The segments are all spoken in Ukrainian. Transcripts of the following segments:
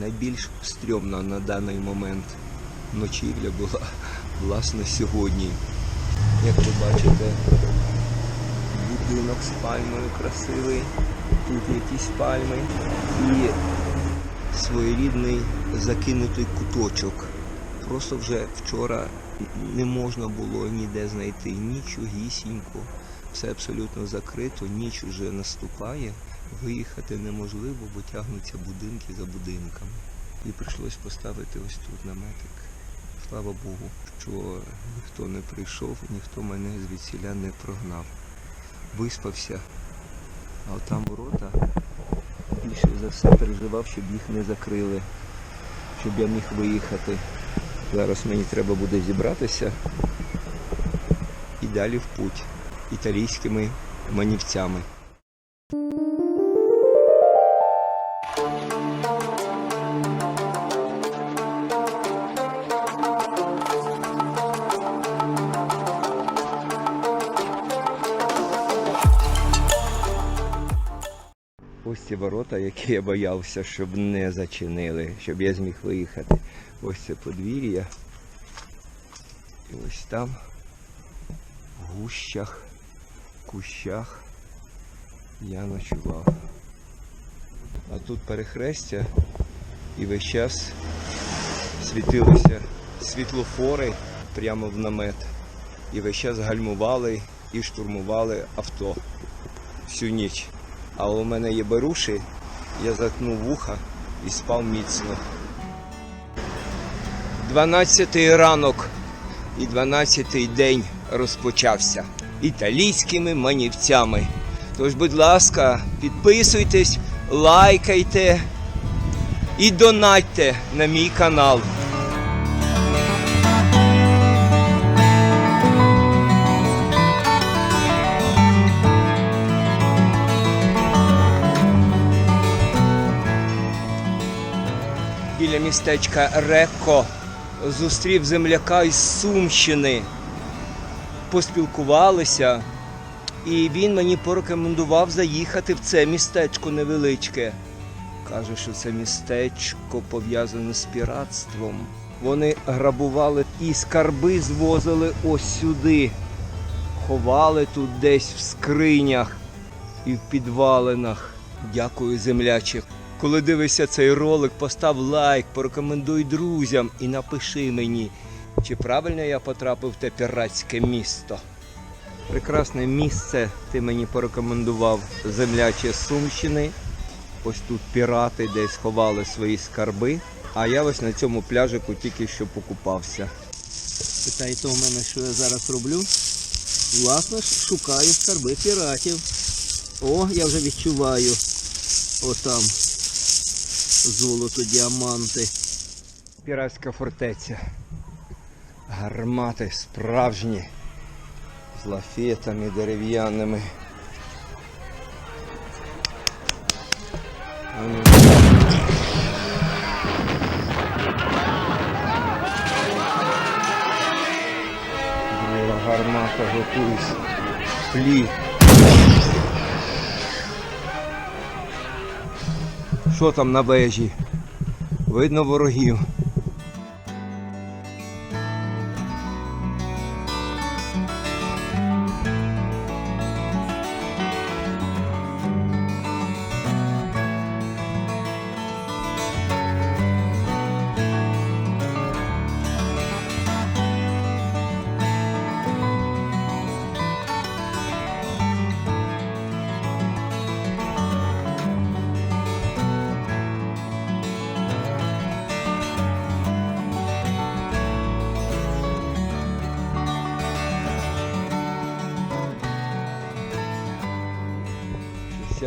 найбільш стрьомна на даний момент ночівля була власне сьогодні. Як ви бачите, будинок з пальмою красивий, тут якісь пальми і своєрідний закинутий куточок. Просто вже вчора не можна було ніде знайти нічогісінько. Все абсолютно закрито, ніч уже наступає. Виїхати неможливо, бо тягнуться будинки за будинками. І прийшлось поставити ось тут наметик. Слава Богу, що ніхто не прийшов, ніхто мене звідсіля не прогнав. Виспався, а там ворота більше за все переживав, щоб їх не закрили, щоб я міг виїхати. Зараз мені треба буде зібратися і далі в путь італійськими манівцями. Ворота, які я боявся, щоб не зачинили, щоб я зміг виїхати. Ось це подвір'я. І ось там, в гущах, кущах я ночував. А тут перехрестя і весь час світилися світлофори прямо в намет. І весь час гальмували і штурмували авто всю ніч. А у мене є беруші, я заткнув вуха і спав міцно. 12-й ранок і 12-й день розпочався італійськими манівцями. Тож, будь ласка, підписуйтесь, лайкайте і донатьте на мій канал. Містечка Рекко зустрів земляка із Сумщини. Поспілкувалися, і він мені порекомендував заїхати в це містечко невеличке. Каже, що це містечко пов'язане з піратством. Вони грабували і скарби звозили ось сюди. Ховали тут десь в скринях і в підвалинах. Дякую, земляче. Коли дивишся цей ролик, постав лайк, порекомендуй друзям і напиши мені, чи правильно я потрапив в те піратське місто. Прекрасне місце ти мені порекомендував земляче Сумщини. Ось тут пірати десь ховали свої скарби, а я ось на цьому пляжику тільки що покупався. Питаєте у мене, що я зараз роблю? Власне, шукаю скарби піратів. О, я вже відчуваю. Отам золото, діаманти. Піратська фортеця. Гармати справжні. З лафетами дерев'яними. Друга гармата готуюсь. Плі. Що там на вежі? Видно ворогів.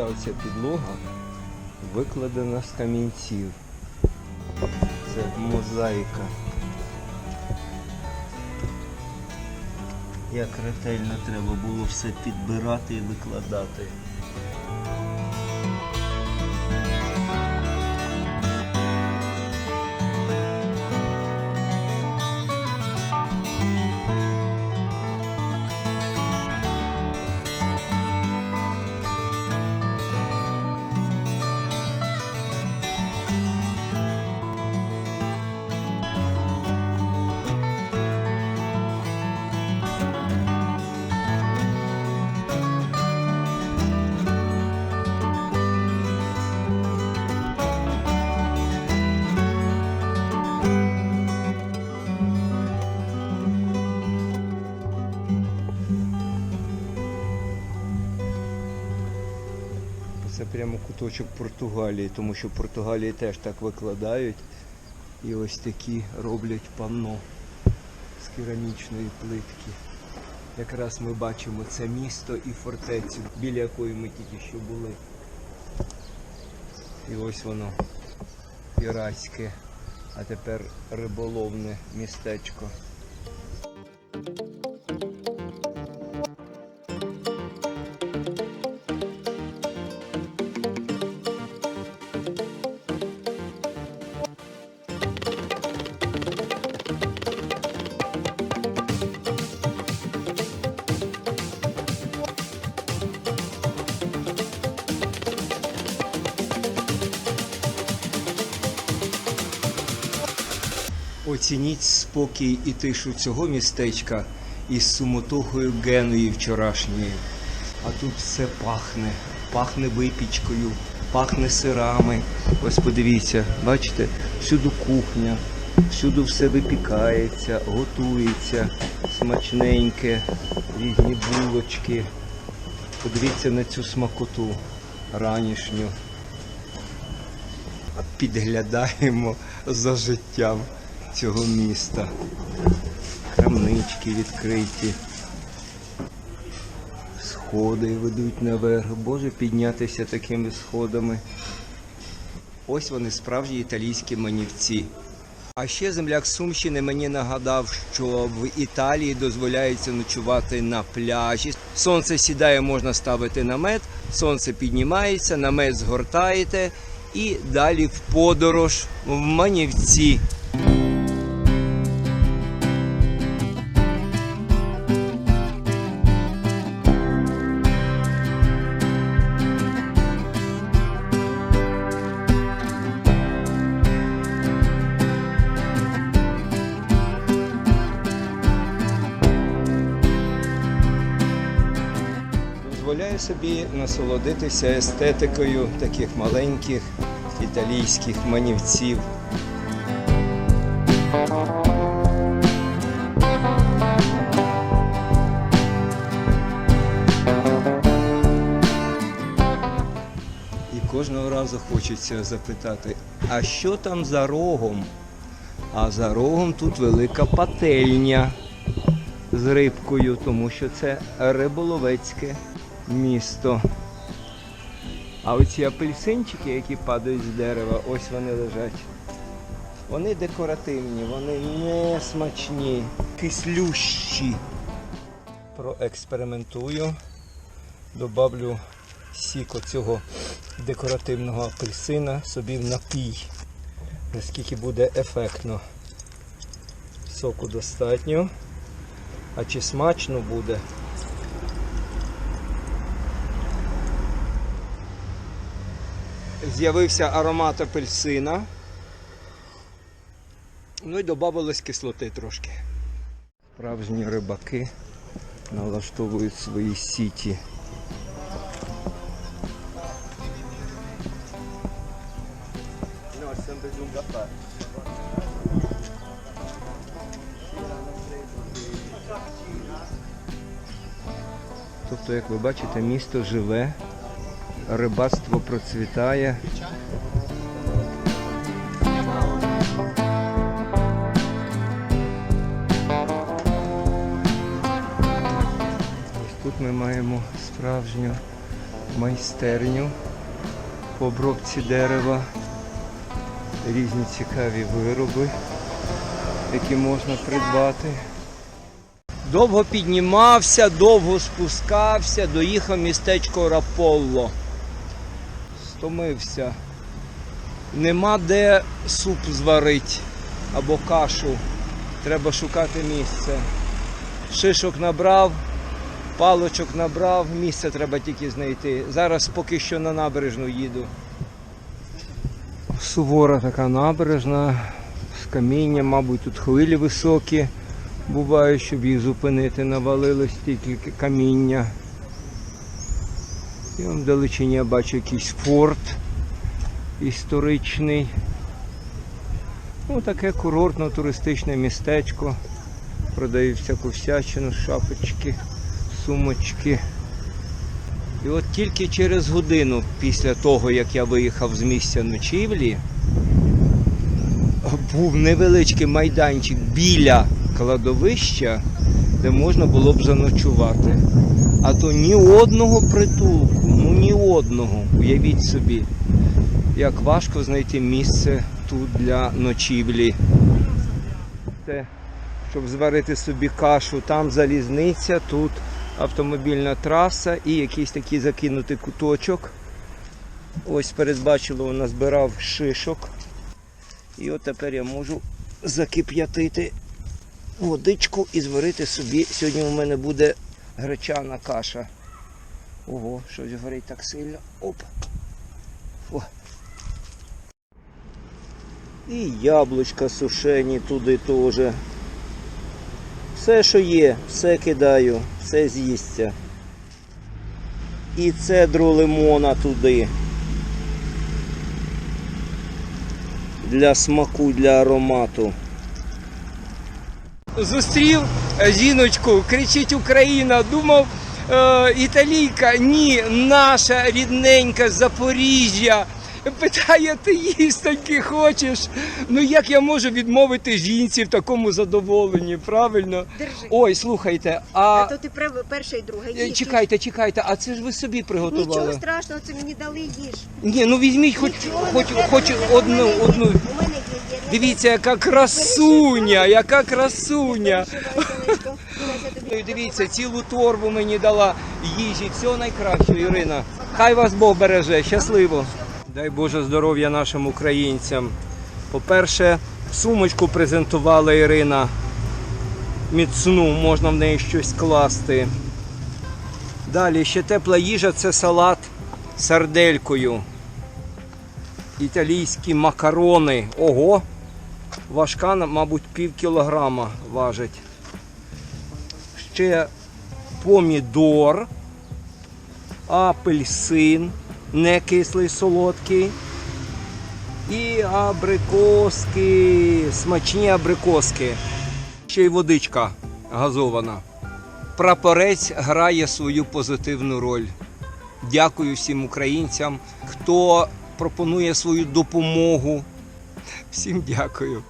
Вся оця підлога викладена з камінців. Це мозаїка. Як ретельно треба було все підбирати і викладати. Прямо куточок Португалії, тому що в Португалії теж так викладають. І ось такі роблять панно з керамічної плитки. Якраз ми бачимо це місто і фортецю, біля якої ми тільки що були. І ось воно, піратське, а тепер риболовне містечко. Оцініть спокій і тишу цього містечка із суматохою Генуї вчорашньої. А тут все пахне, пахне випічкою, пахне сирами. Ось подивіться, бачите, всюди кухня, всюди все випікається, готується, смачненьке, різні булочки. Подивіться на цю смакоту ранішню. Підглядаємо за життям цього міста. Крамнички відкриті. Сходи ведуть наверх. Боже, піднятися такими сходами. Ось вони справжні італійські манівці. А ще земляк Сумщини мені нагадав, що в Італії дозволяється ночувати на пляжі. Сонце сідає, можна ставити намет, сонце піднімається, намет згортаєте і далі в подорож в манівці. Дозволяю собі насолодитися естетикою таких маленьких італійських манівців. І кожного разу хочеться запитати, а що там за рогом? А за рогом тут велика пательня з рибкою, тому що це риболовецьке місто. А оці апельсинчики, які падають з дерева, ось вони лежать. Вони декоративні, вони не смачні, кислющі. Проекспериментую, добавлю сік оцього декоративного апельсина собі в напій. Наскільки буде ефектно. Соку достатньо. А чи смачно буде? З'явився аромат апельсина. Ну і додавалось кислоти трошки. Справжні рибаки налаштовують свої сіті. Тобто, як ви бачите, місто живе, рибацтво процвітає. Ось тут ми маємо справжню майстерню по обробці дерева, різні цікаві вироби, які можна придбати. Довго піднімався, довго спускався, доїхав містечко Раполло. Стомився. Нема де суп зварити або кашу. Треба шукати місце. Шишок набрав, палочок набрав, місце треба тільки знайти. Зараз поки що на набережну їду. Сувора така набережна, з каміння, мабуть, тут хвилі високі. Буває, щоб їх зупинити, навалилось тільки каміння. І вон вдалечині я бачу якийсь форт історичний. Ну, таке курортно-туристичне містечко. Продають всяку всячину, шапочки, сумочки. І от тільки через годину після того, як я виїхав з місця ночівлі, був невеличкий майданчик біля кладовища, де можна було б заночувати. А то ні одного притулку, ну ні одного. Уявіть собі, як важко знайти місце тут для ночівлі. Те, щоб зварити собі кашу, там залізниця, тут автомобільна траса і якийсь такий закинутий куточок. Ось передбачило, назбирав шишок. І от тепер я можу закип'ятити водичку і зварити собі. Сьогодні у мене буде гречана каша. Ого, щось горить так сильно. Оп. О. І яблучка сушені туди теж. Все, що є, все кидаю, все з'їсться. І цедру лимона туди. Для смаку, для аромату. Зустрів жіночку, кричить Україна, думав італійка, ні, наша рідненька Запоріжжя. Питає, ти їстоньки хочеш? Ну як я можу відмовити жінці в такому задоволенні, правильно? Держи. Ой, слухайте, А а то ти прав- перша і друга. е, Їж. чекайте, чекайте, а це ж ви собі приготували. Нічого страшного, це мені дали їж. Ні, ну візьміть хоч, Нічого хоч, хоч одну. У мене одну. є, У мене є, є. Дивіться, яка красуня, яка красуня. І дивіться, цілу торбу мені дала їжі. Всього найкращого, Ірина. Хай вас Бог береже, щасливо. Дай Боже здоров'я нашим українцям. По-перше, сумочку презентувала Ірина. Міцну, можна в неї щось класти. Далі ще тепла їжа це салат з сарделькою. Італійські макарони. Ого! Важка, мабуть, пів кілограма важить ще помідор, апельсин, не кислий солодкий. І абрикоски, смачні абрикоски. Ще й водичка газована. Прапорець грає свою позитивну роль. Дякую всім українцям, хто пропонує свою допомогу. Всім дякую.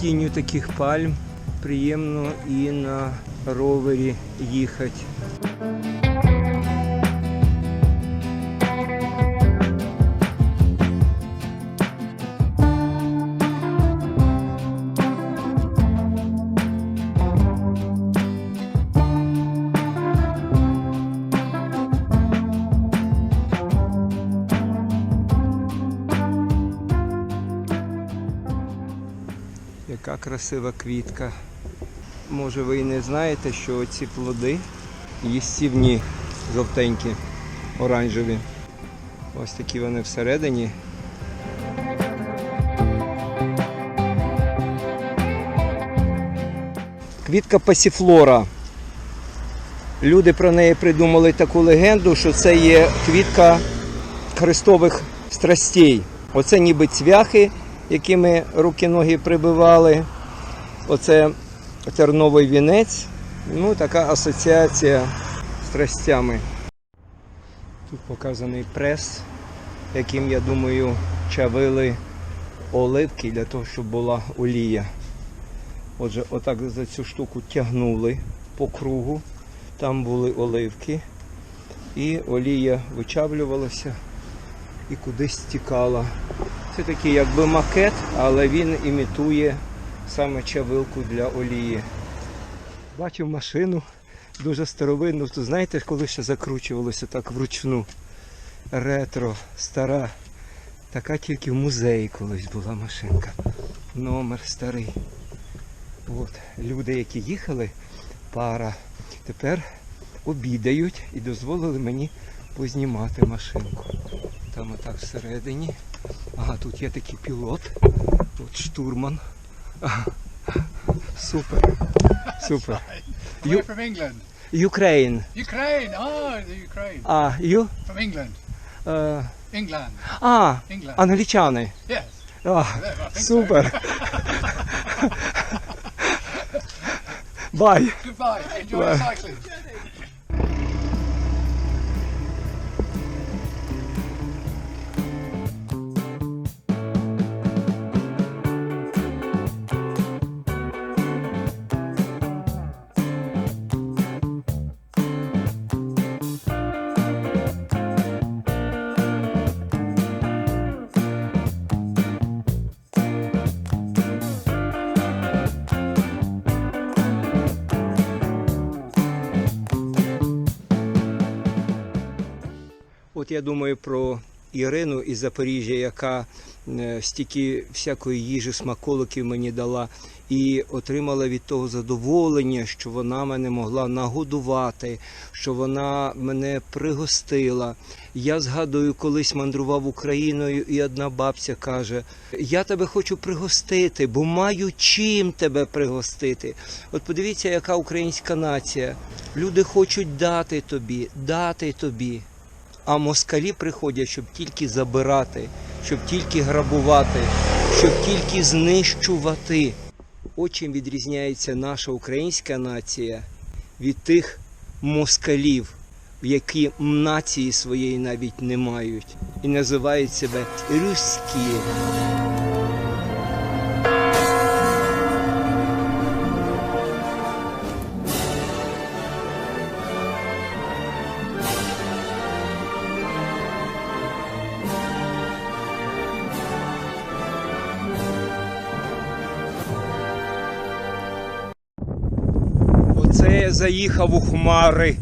Тінню таких пальм приємно і на ровері їхати. Яка красива квітка. Може ви і не знаєте, що ці плоди їстівні, жовтенькі, оранжеві. Ось такі вони всередині. Квітка пасіфлора. Люди про неї придумали таку легенду, що це є квітка хрестових страстей. Оце ніби цвяхи, якими руки-ноги прибивали. Оце терновий вінець. Ну, така асоціація з страстями. Тут показаний прес, яким, я думаю, чавили оливки для того, щоб була олія. Отже, отак за цю штуку тягнули по кругу. Там були оливки. І олія вичавлювалася і кудись стікала. Це такий якби макет, але він імітує саме чавилку для олії. Бачив машину дуже старовинну. Тут знаєте, коли ще закручувалося так вручну. Ретро, стара. Така тільки в музеї колись була машинка. Номер старий. От, люди, які їхали, пара, тепер обідають і дозволили мені познімати машинку. Там отак всередині. Ага, тут є такий пілот. От штурман. Ага. Супер. Супер. You, from England. Ukraine. Ukraine. Oh, the Ukraine. А, you? From England. Е, England. а, England. англічани. Yes. So. супер. Bye. Goodbye. Enjoy Bye. cycling. От я думаю про Ірину із Запоріжжя, яка е, стільки всякої їжі, смаколиків мені дала, і отримала від того задоволення, що вона мене могла нагодувати, що вона мене пригостила. Я згадую, колись мандрував Україною, і одна бабця каже: Я тебе хочу пригостити, бо маю чим тебе пригостити. От подивіться, яка українська нація. Люди хочуть дати тобі, дати тобі. А москалі приходять, щоб тільки забирати, щоб тільки грабувати, щоб тільки знищувати. От чим відрізняється наша українська нація від тих москалів, які нації своєї навіть не мають, і називають себе руські. Заїхав у хмари.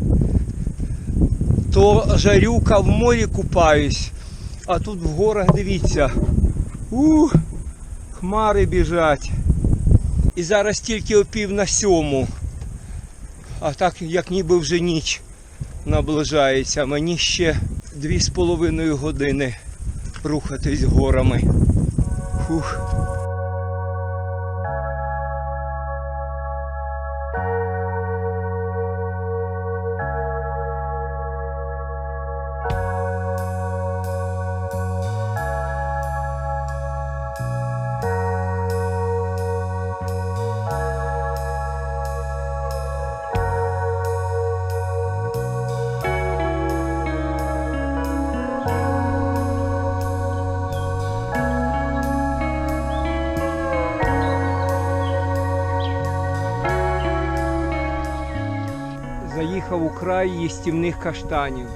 То жарюка в морі купаюсь, а тут в горах дивіться. У, хмари біжать. І зараз тільки о пів на сьому. А так як ніби вже ніч наближається. Мені ще дві з половиною години рухатись горами. Фух. Їстівних каштанів.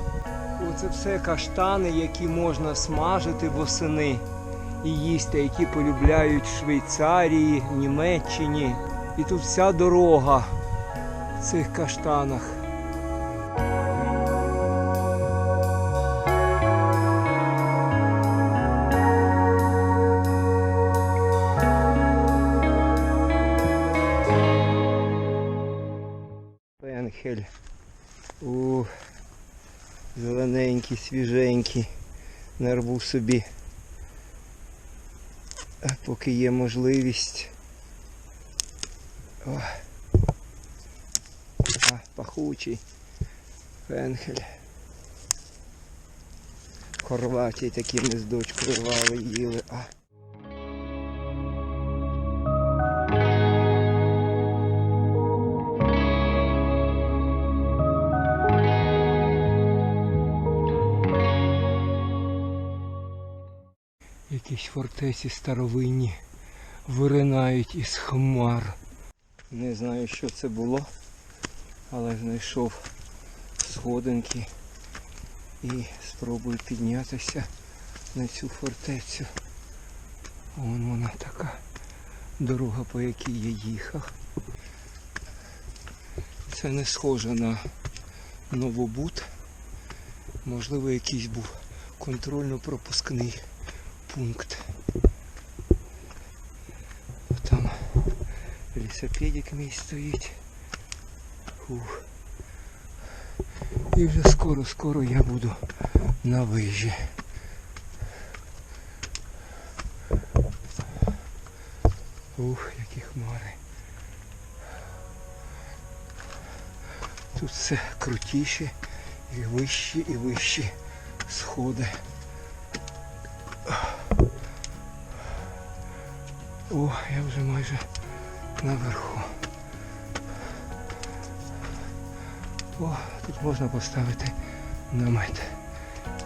Оце все каштани, які можна смажити восени і їсти, які полюбляють в Швейцарії, Німеччині. І тут вся дорога в цих каштанах. Нарву собі. Поки є можливість. О. А, пахучий. фенхель. Хорватії такі дочкою рвали, їли. А. Якісь фортеці старовинні виринають із хмар. Не знаю, що це було, але знайшов сходинки і спробую піднятися на цю фортецю. Вон вона така дорога, по якій я їхав. Це не схоже на Новобут. Можливо, якийсь був контрольно-пропускний пункт. Там лісопедик мій стоїть. Фух. І вже скоро-скоро я буду на вижі. Ух, які хмари. Тут все крутіше і вищі і вищі сходи. О, я вже майже наверху. О, тут можна поставити намет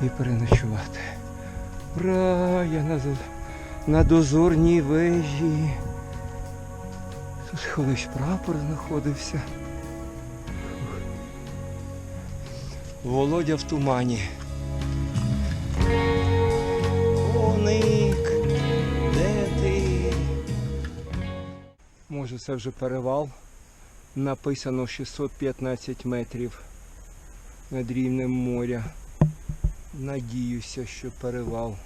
і переночувати. Ура! Я на, на дозорній вежі. Тут колись прапор знаходився. Володя в тумані. Коник, Може це вже перевал. Написано 615 метрів над рівнем моря. Надіюся, що перевал.